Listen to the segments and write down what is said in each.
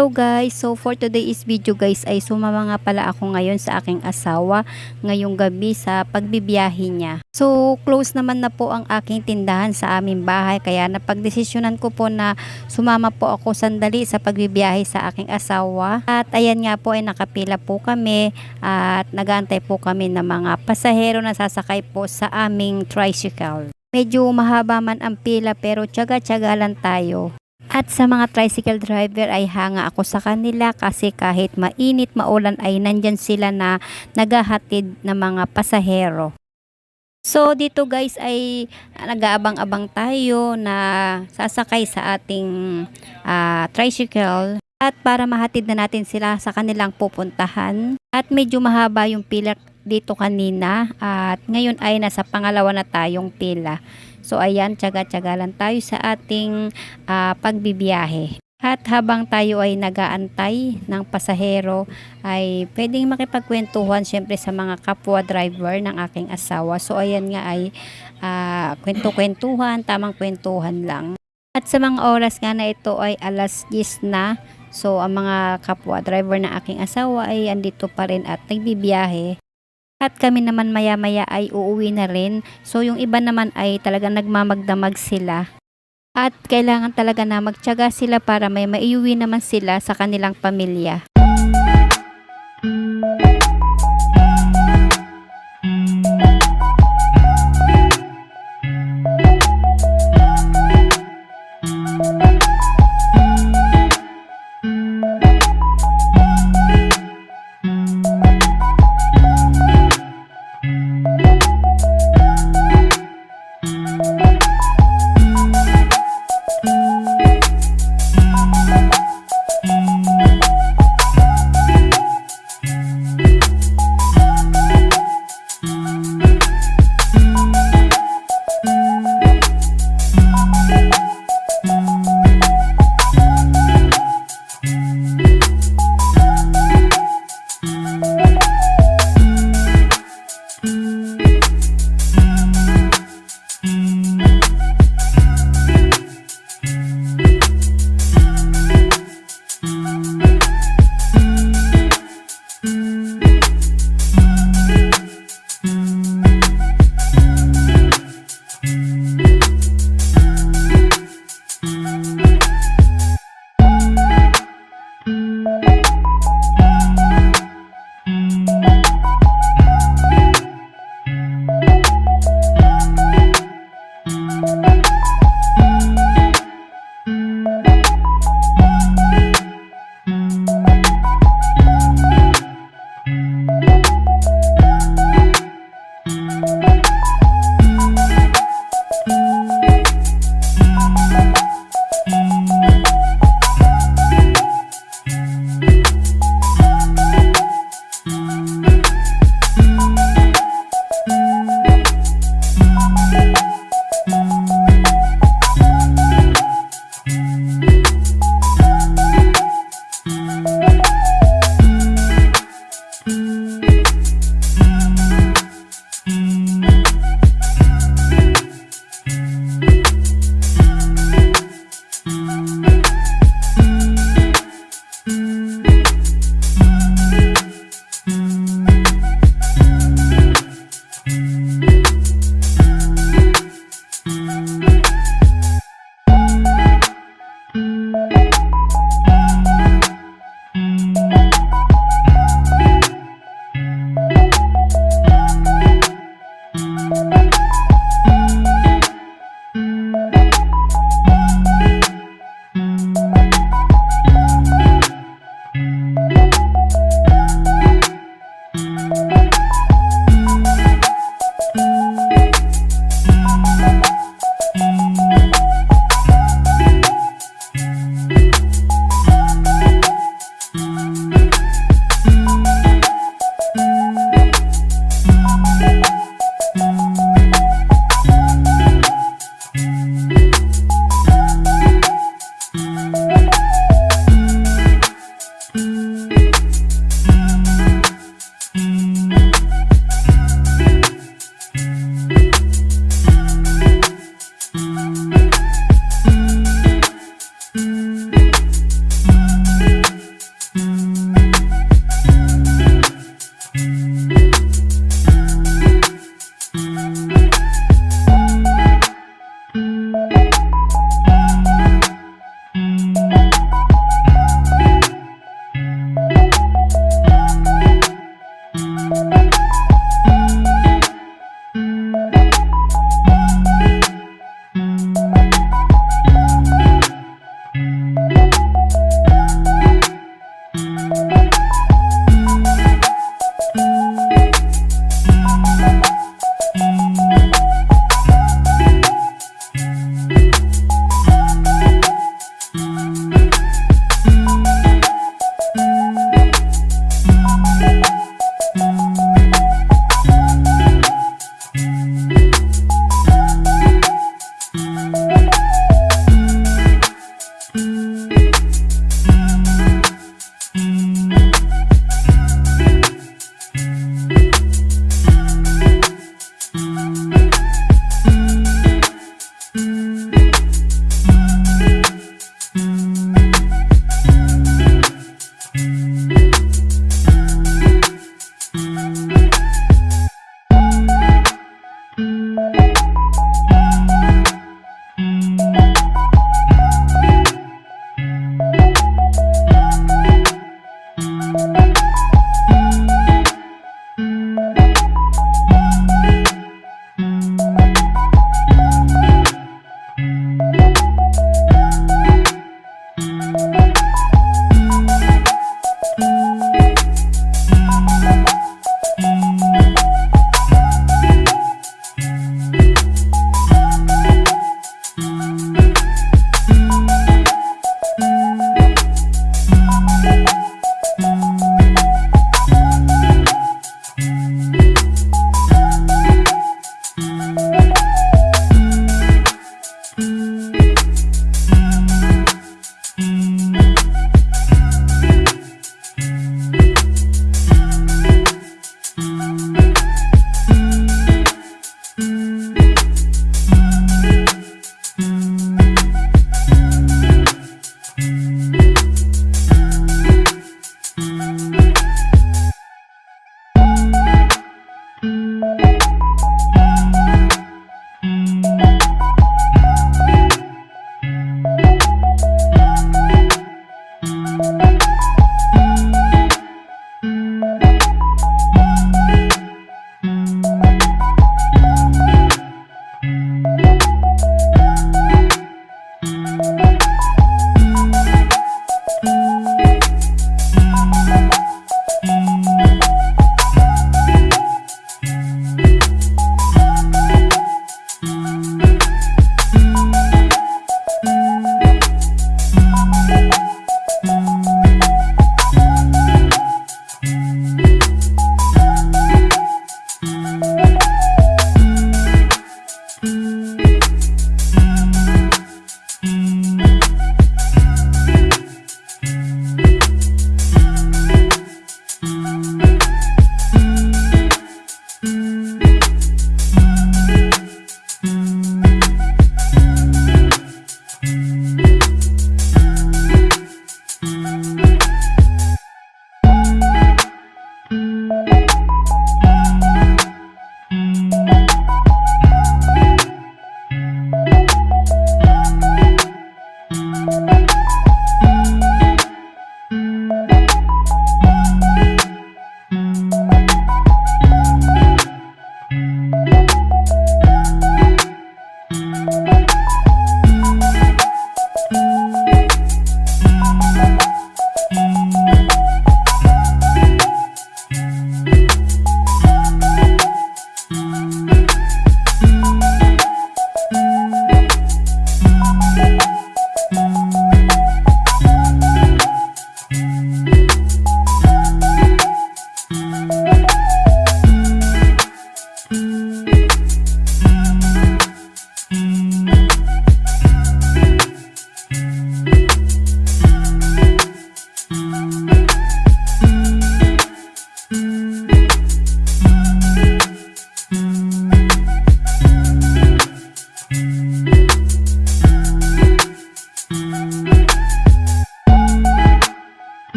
Hello guys! So for today's video guys ay sumama nga pala ako ngayon sa aking asawa ngayong gabi sa pagbibiyahe niya. So close naman na po ang aking tindahan sa aming bahay kaya napagdesisyonan ko po na sumama po ako sandali sa pagbibiyahe sa aking asawa. At ayan nga po ay nakapila po kami at nagaantay po kami ng mga pasahero na sasakay po sa aming tricycle. Medyo mahaba man ang pila pero tsaga-tsaga lang tayo. At sa mga tricycle driver ay hanga ako sa kanila kasi kahit mainit maulan ay nandyan sila na naghahatid ng mga pasahero. So dito guys ay nag-aabang-abang tayo na sasakay sa ating ah, tricycle at para mahatid na natin sila sa kanilang pupuntahan. At medyo mahaba yung pila dito kanina at ngayon ay nasa pangalawa na tayong pila. So ayan, tsaga-tsaga lang tayo sa ating ah, pagbibiyahe. At habang tayo ay nagaantay ng pasahero, ay pwedeng makipagkwentuhan syempre sa mga kapwa driver ng aking asawa. So ayan nga ay ah, kwento-kwentuhan, tamang kwentuhan lang. At sa mga oras nga na ito ay alas 10 na. So ang mga kapwa driver ng aking asawa ay andito pa rin at nagbibiyahe. At kami naman maya-maya ay uuwi na rin. So yung iba naman ay talagang nagmamagdamag sila. At kailangan talaga na magtyaga sila para may maiuwi naman sila sa kanilang pamilya. dito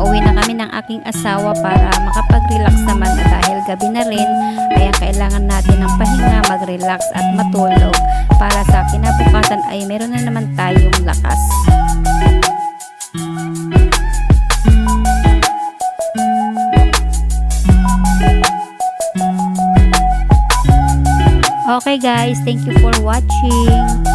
Pauwi na kami ng aking asawa para makapag-relax naman na dahil gabi na rin kaya kailangan natin ng pahinga, mag-relax at matulog para sa kinabukasan ay meron na naman tayong lakas. Okay guys, thank you for watching.